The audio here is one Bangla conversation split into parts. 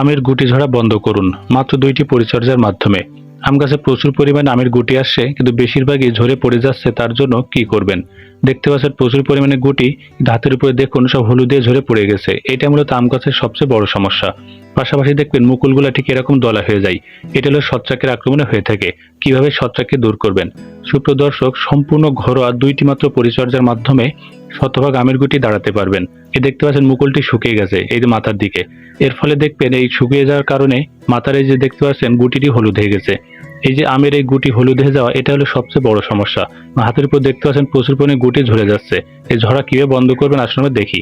আমের গুটি ঝরা বন্ধ করুন, মাত্র দুইটি পরিচর্যার মাধ্যমে। আম গাছে প্রচুর পরিমাণে আমের গুটি আসছে কিন্তু বেশিরভাগই ঝরে পড়ে যাচ্ছে, তার জন্য কি করবেন? দেখতে পাচ্ছেন প্রচুর পরিমাণে গুটি ধাতের উপরে দেখুন, সব হলুদে ঝরে পড়ে গেছে। এটা মূলত আম গাছের সবচেয়ে বড় সমস্যা। পাশাপাশি দেখবেন মুকুলগুলা ঠিক এরকম দলা হয়ে যায়। এটা হলো ছত্রাকের আক্রমণে হয়ে থাকে। কীভাবে ছত্রাককে দূর করবেন? সুপ্রিয় দর্শক, সম্পূর্ণ ঘরোয়া দুইটি মাত্র পরিচর্যার মাধ্যমে শতভাগ আমের গুটি দাঁড়াতে পারবেন। এই দেখতে পাচ্ছেন মুকুলটি শুকিয়ে গেছে, এই যে মাথার দিকে। এর ফলে দেখবেন এই শুকিয়ে যাওয়ার কারণে মাথার এই যে দেখতে পাচ্ছেন গুটিটি হলুদ হয়ে গেছে। এই যে আমের এই গুটি হলুদ হয়ে যাওয়া, এটা হলো সবচেয়ে বড় সমস্যা। হাতের উপর দেখতে পাচ্ছেন প্রচুর পরিমাণে গুটি ঝরে যাচ্ছে। এই ঝরা কীভাবে বন্ধ করবেন আসলে আমরা দেখি।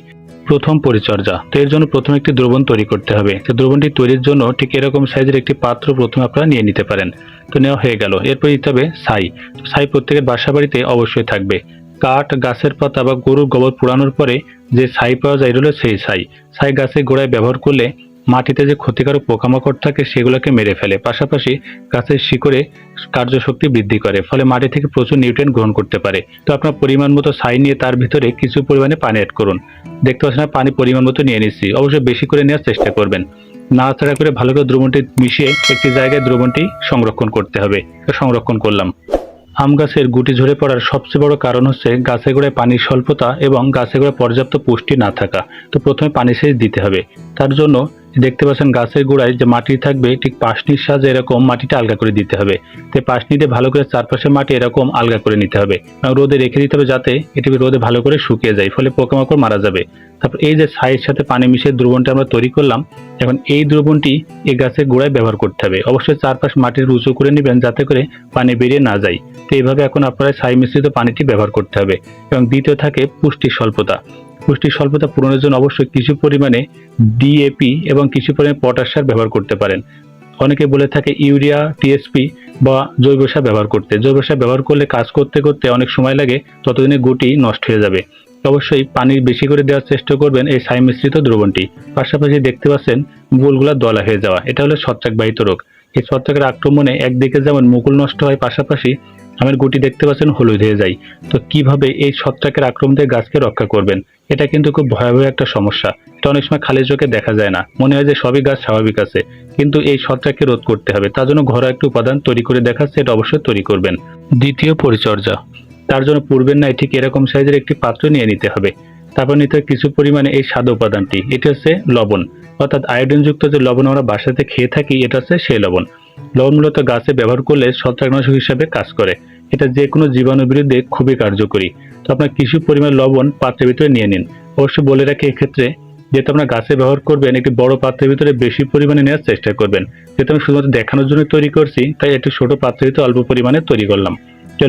প্রথম পরিচর্যা, তো এর জন্য প্রথমে একটি দ্রবণ তৈরি করতে হবে। তো দ্রবণটি তৈরির জন্য ঠিক এরকম সাইজের একটি পাত্র প্রথমে আপনারা নিয়ে নিতে পারেন। তো নেওয়া হয়ে গেল। এরপর দিতে হবে ছাই। ছাই প্রত্যেকের বাসা বাড়িতে অবশ্যই থাকবে। কাঠ, গাছের পাতা বা গরুর গোবর পোড়ানোর পরে যে ছাই পাওয়া যায় এটা হলো সেই ছাই। ছাই গাছের গোড়ায় ব্যবহার করলে মাটিতে যে ক্ষতিকারক পোকামাকড় থাকে, সেগুলোকে মেরে ফেলে। পাশাপাশি গাছের শিকড়ে কার্যশক্তি বৃদ্ধি করে, ফলে মাটি থেকে প্রচুর নিউট্রিয়েন্ট গ্রহণ করতে পারে। তো আপনার পরিমাণ মতো ছাই নিয়ে তার ভিতরে কিছু পরিমাণে পানি অ্যাড করুন। দেখতে পাচ্ছেন না, পানি পরিমাণ মতো নিয়ে নিচ্ছি। অবশ্যই বেশি করে নেওয়ার চেষ্টা করবেন। নাড়াচাড়া করে ভালো করে দ্রবণটি মিশিয়ে একটি জায়গায় দ্রবণটি সংরক্ষণ করতে হবে। সংরক্ষণ করলাম। আম গাছের গুটি ঝরে পড়ার সবচেয়ে বড় কারণ হচ্ছে গাছে গোড়ায় পানির স্বল্পতা এবং গাছে গোড়ায় পর্যাপ্ত পুষ্টি না থাকা। তো প্রথমে পানি সেচ দিতে হবে। তার জন্য দেখতে পাচ্ছেন গাছের গোড়ায় যে মাটি থাকবে, ঠিক পাশনির সাহায্যে এরকম মাটিটা আলগা করে দিতে হবে। তো পাশনি দিয়ে ভালো করে চারপাশে মাটি এরকম আলগা করে নিতে হবে। এবং রোদে রেখে দিতে হবে যাতে এটি রোদে ভালো করে শুকিয়ে যায়, ফলে পোকামাকড় মারা যাবে। তারপর এই যে ছাইয়ের সাথে পানি মিশিয়ে দ্রবণটা আমরা তৈরি করলাম, এখন এই দ্রবণটি এই গাছের গোড়ায় ব্যবহার করতে হবে। অবশ্যই চারপাশ মাটির উঁচু করে নেবেন যাতে করে পানি বেরিয়ে না যায়। তো এইভাবে এখন আপনারা ছাই মিশ্রিত পানিটি ব্যবহার করতে হবে। এবং দ্বিতীয় থাকে পুষ্টির স্বল্পতা। পুষ্টির স্বল্পতা পূরণের জন্য অবশ্যই কিছু পরিমাণে ডিএপি এবং কিছু পরিমাণে পটাশ সার ব্যবহার করতে পারেন। অনেকে বলে থাকে ইউরিয়া টিএসপি বা জৈব সার ব্যবহার করতে। জৈব সার ব্যবহার করলে কাজ করতে করতে অনেক সময় লাগে, ততদিনে গুটি নষ্ট হয়ে যাবে। অবশ্যই পানি বেশি করে দেওয়ার চেষ্টা করবেন এই ছাই মিশ্রিত দ্রবণটি। পাশাপাশি দেখতে পাচ্ছেন মুকুলগুলা দলা হয়ে যাওয়া। এটা হলো ছত্রাকবাহিত রোগ। এই ছত্রাকের আক্রমণে একদিকে যেমন মুকুল নষ্ট হয়, পাশাপাশি আমের গুটি দেখতে পাচ্ছেন, হলুদ হয়ে যায়। তো কীভাবে এই ছত্রাকের আক্রমণ থেকে গাছকে রক্ষা করবেন? এটা কিন্তু খুব ভয়াবহ একটা সমস্যা। এটা অনেক সময় খালি চোখে দেখা যায় না। মনে হয় যে সবই গাছ স্বাভাবিক আছে। কিন্তু এই ছত্রাককে রোধ করতে হবে। তার জন্য ঘরোয়া একটি উপাদান তৈরি করে দেখাচ্ছে এটা অবশ্যই তৈরি করবেন। দ্বিতীয় পরিচর্যা। তার জন্য পূর্বের নাই ঠিক এরকম সাইজের একটি পাত্র নিয়ে নিতে হবে। তারপর নিতে কিছু পরিমাণে এই স্বাদ উপাদানটি। এটি হচ্ছে লবণ। অর্থাৎ আয়োডিনযুক্ত যে লবণ আমরা বাসাতে খেয়ে থাকি, এটা হচ্ছে সেই লবণ। লবণ মূলত গাছে ব্যবহার করলে ছত্রাকনাশক হিসাবে কাজ করে। এটা যে কোনো জীবাণুর বিরুদ্ধে খুবই কার্যকরী। তো আপনার কিছু পরিমাণ লবণ পাত্রের ভিতরে নিয়ে নিন। অবশ্যই বলে রাখি এক্ষেত্রে, যেহেতু আপনার গাছে ব্যবহার করবেন, একটি বড় পাত্রের ভিতরে বেশি পরিমাণে নেওয়ার চেষ্টা করবেন। যেহেতু আমি শুধুমাত্র দেখানোর জন্য তৈরি করছি, তাই একটি ছোট পাত্রের ভিতরে অল্প পরিমাণে তৈরি করলাম।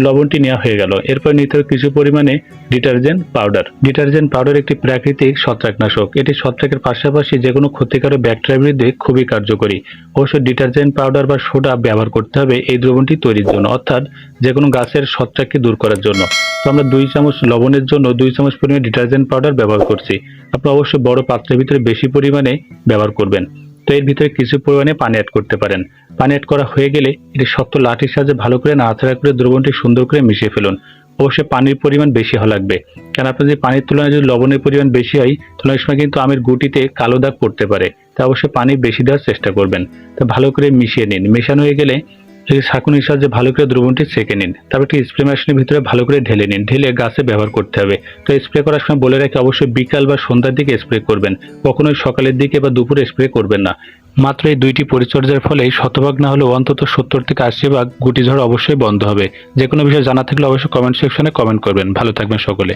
লবণটি নেওয়া হয়ে গেল। এরপর নিতে হবে কিছু পরিমাণে ডিটারজেন্ট পাউডার। ডিটারজেন্ট পাউডার একটি প্রাকৃতিক ছত্রাকনাশক। এটি ছত্রাকের পাশাপাশি যে কোনো ক্ষতিকারক ব্যাকটেরিয়ার বিরুদ্ধে খুবই কার্যকরী। অবশ্যই ডিটারজেন্ট পাউডার বা সোডা ব্যবহার করতে হবে এই দ্রবণটি তৈরির জন্য, অর্থাৎ যে কোনো গাছের ছত্রাককে দূর করার জন্য। তো আমরা দুই চামচ লবণের জন্য দুই চামচ পরিমাণে ডিটারজেন্ট পাউডার ব্যবহার করছি। আপনি অবশ্যই বড় পাত্রের ভিতরে বেশি পরিমাণে ব্যবহার করবেন। তো এর ভিতরে কিছু পরিমাণে পানি অ্যাড করতে পারেন। পানি অ্যাড করা হয়ে গেলে এটি শক্ত লাঠির সাহায্যে ভালো করে নাড়াচাড়া করে দ্রবণটি সুন্দর করে মিশিয়ে ফেলুন। অবশ্যই পানির পরিমাণ বেশি হওয়া লাগবে। কারণ আপনার যদি পানির তুলনায় যদি লবণের পরিমাণ বেশি হয়, তাহলে ওই সময় কিন্তু আমের গুটিতে কালো দাগ পড়তে পারে। তা অবশ্যই পানি বেশি দেওয়ার চেষ্টা করবেন। তা ভালো করে মিশিয়ে নিন। মেশানো হয়ে গেলে এই শাকুনির সাহায্যে ভালো করে দ্রবণটি সেঁকে নিন, তারপর একটি স্প্রে মেশিনের ভিতরে ভালো করে ঢেলে নিন, ঢেলে গাছে ব্যবহার করতে হবে। তো স্প্রে করার সময় বলে রাখি, অবশ্যই বিকাল বা সন্ধ্যার দিকে স্প্রে করবেন, কখনোই সকালের দিকে বা দুপুরে স্প্রে করবেন না। মাত্র এই দুইটি পরিচর্যার ফলে শতভাগ না হলেও অন্তত সত্তর থেকে আশি ভাগ গুটি ঝড় অবশ্যই বন্ধ হবে। যে কোনো বিষয়ে জানা থাকলে অবশ্যই কমেন্ট সেকশনে কমেন্ট করবেন। ভালো থাকবেন সকলে।